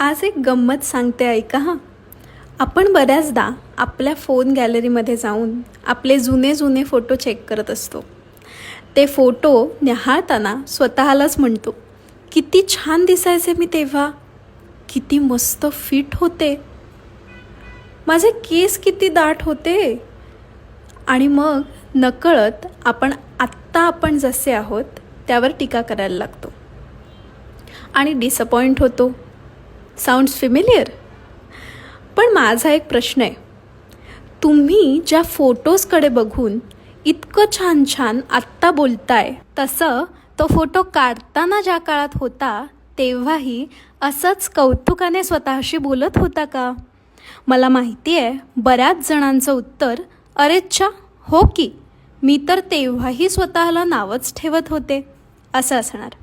आज एक गंमत सांगते ऐका हां. आपण बऱ्याचदा आपल्या फोन गॅलरीमध्ये जाऊन आपले जुने जुने फोटो चेक करत असतो. ते फोटो निहाळताना स्वतःलाच म्हणतो किती छान दिसायचे मी तेव्हा. किती मस्त फिट होते. माझे केस किती दाट होते. आणि मग नकळत आपण आत्ता आपण जसे आहोत त्यावर टीका करायला लागतो. आणि डिसअपॉइंट होतो. साऊंड्स फिमिलियर पण माझा एक प्रश्न आहे. तुम्ही ज्या फोटोजकडे बघून इतकं छान छान आत्ता बोलताय तसं तो फोटो काढताना ज्या काळात होता तेव्हाही असंच कौतुकाने स्वतःशी बोलत होता का? मला माहिती आहे बऱ्याच जणांचं उत्तर अरेच्छा हो की. मी तर तेव्हाही स्वतःला नावच ठेवत होते. असं असणार.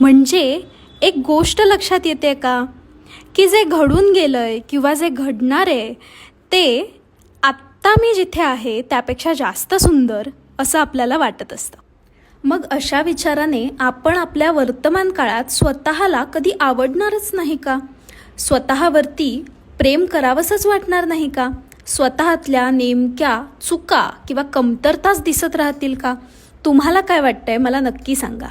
म्हणजे एक गोष्ट लक्षात येते का? की जे घडून गेलं आहे किंवा जे घडणार आहे ते आत्ता मी जिथे आहे त्यापेक्षा जास्त सुंदर असं आपल्याला वाटत असतं. मग अशा विचाराने आपण आपल्या वर्तमान काळात स्वतःला कधी आवडणारच नाही का? स्वतःवरती प्रेम करावंसंच वाटणार नाही का? स्वतःतल्या नेमक्या चुका किंवा कमतरताच दिसत राहतील का? तुम्हाला काय वाटतंय? मला नक्की सांगा.